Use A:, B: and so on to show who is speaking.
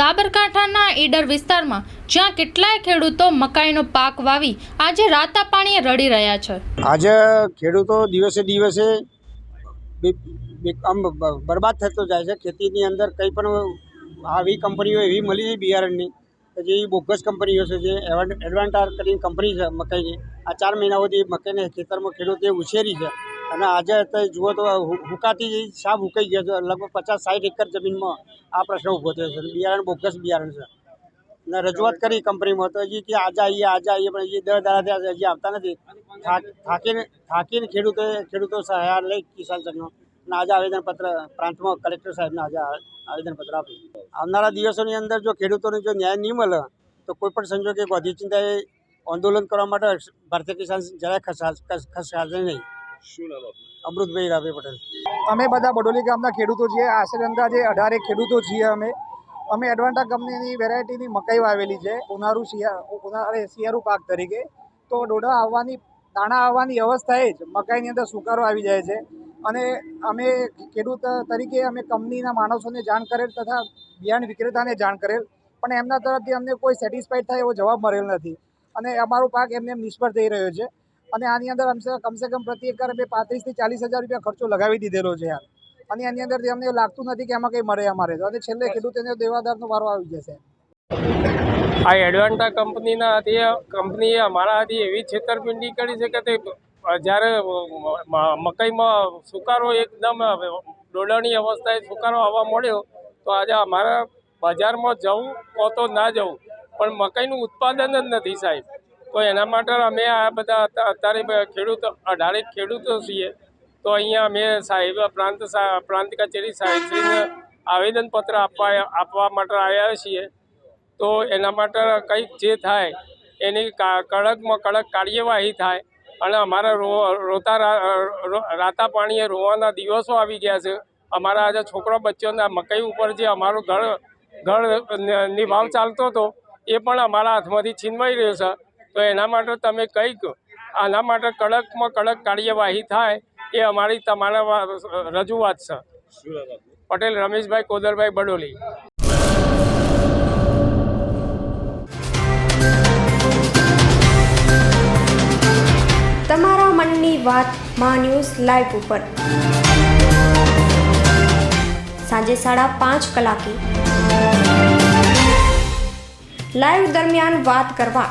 A: સાબરકાંઠાના ઈડર વિસ્તારમાં, જ્યાં કેટલાય ખેડૂતો મકાઈનો પાક વાવી આજે રાતા પાણીએ રડી રહ્યા છે.
B: આજે ખેડૂતો દિવસે દિવસે આમ બરબાદ થતો જાય છે. ખેતીની અંદર કંઈ પણ આવી કંપનીઓ એવી મળી છે બિયારણની. કે જે બોગસ કંપનીઓ છે, જે એડવાન્ટાર કરીને કંપની છે મકાઈની. આ ચાર મહિનાઓથી મકાઈને ખેતરમાં ખેડૂતે ઉછેરી છે. અને આજે અત્યારે જુઓ તો હુકાતી સાફ હુકાઈ ગયો છે. લગભગ પચાસ સાઠ એકર જમીનમાં આ પ્રશ્ન ઊભો થયો છે. બિયારણ બોગસ બિયારણ છે. ને રજૂઆત કરી કંપનીમાં તો હજી કે આજે આવીએ આજે આવીએ પણ હજી દર દાડા થયા હજી આવતા નથી. થાક થાકીને થાકીને ખેડૂતોએ ખેડૂતો સહાય લઈ કિસાન સંઘનો. અને આજે આવેદનપત્ર, પ્રાંતમાં કલેક્ટર સાહેબને આજે આવેદનપત્ર આપ્યું આવનારા દિવસોની અંદર જો ખેડૂતોને જો ન્યાય નહીં મળે, તો કોઈ પણ સંજોગે ગાંધી ચિંતાએ આંદોલન કરવા માટે ભારતીય કિસાન જરાય ખસ, ખસાશે નહીં.
C: શું નામ આપનું?
B: અમૃતભાઈ રાભે પટેલ.
D: અમે બધા બડોલી ગામના ખેડૂતો છીએ. આશરે અંદાજે અઢારે ખેડૂતો છીએ અમે. અમે એડવાન્ટા કંપનીની વેરાયટીની મકાઈ વાવેલી છે ઉનાળુ શિયા ઉનાળે શિયાળુ પાક તરીકે. તો ડોડા આવવાની દાણા આવવાની અવસ્થાએ જ મકાઈની અંદર સુકારો આવી જાય છે. અને અમે ખેડૂત તરીકે અમે કંપનીના માણસોને જાણ કરેલ તથા બિયારણ વિક્રેતાને જાણ કરેલ. પણ એમના તરફથી અમને કોઈ સેટિસ્ફાઈડ થાય એવો જવાબ મળેલ નથી. અને અમારો પાક એમને એમ નિષ્ફળ થઈ રહ્યો છે. અને આની અંદર કમસે કમ પ્રતિ એકર અમે પાંત્રીસથી ચાલીસ હજાર રૂપિયા ખર્ચો લગાવી દીધેલો છે યાર. અને એની અંદરથી અમને લાગતું નથી કે એમાં કંઈ મળે અમારે તો. અને છેલ્લે ખેડૂતોને દેવાદારનો વારો આવી જશે.
E: આ એડવાન્ટા કંપનીના કંપનીએ અમારા હાથી એવી છેતરપિંડી કરી છે કે તે જ્યારે મકાઈમાં સુકારો એકદમ ડોડાની અવસ્થાએ સુકારો આવવા મળ્યો, તો આજે અમારા બજારમાં જવું કહો તો ના જવું. પણ મકાઈનું ઉત્પાદન જ નથી સાહેબ. તો એના માટે અમે આ બધા અત્યારે ખેડૂતો ખેડૂત, અઢારે ખેડૂતો છીએ. તો અહીંયા અમે સાહેબ, પ્રાંત પ્રાંત કચેરી સાહેબશ્રીને આવેદનપત્ર આપવા આપવા માટે આવ્યા છીએ. તો એના માટે કંઈક જે થાય, એની કડકમાં કડક કાર્યવાહી થાય. અને અમારા રો, રોતા રાતા પાણીએ રોવાના દિવસો આવી ગયા છે. અમારા આજે છોકરા બચ્ચોના મકાઈ ઉપર જે અમારું ઘર ઘર નિભાવ ચાલતો હતો, એ પણ અમારા હાથમાંથી છીનવાઈ રહ્યો છે. તો એના માટે તમે કંઈક આના માટે કડકમાં કડક કાર્યવાહી થાય એ અમારી તમારા રજૂઆત છે. પટેલ રમેશભાઈ કોદરભાઈ બડોલી.
F: તમારા મનની વાતમાં ન્યૂઝ લાઈવ ઉપર. સાંજે સાડા પાંચ કલાકે. લાઈવ દરમિયાન વાત કરવા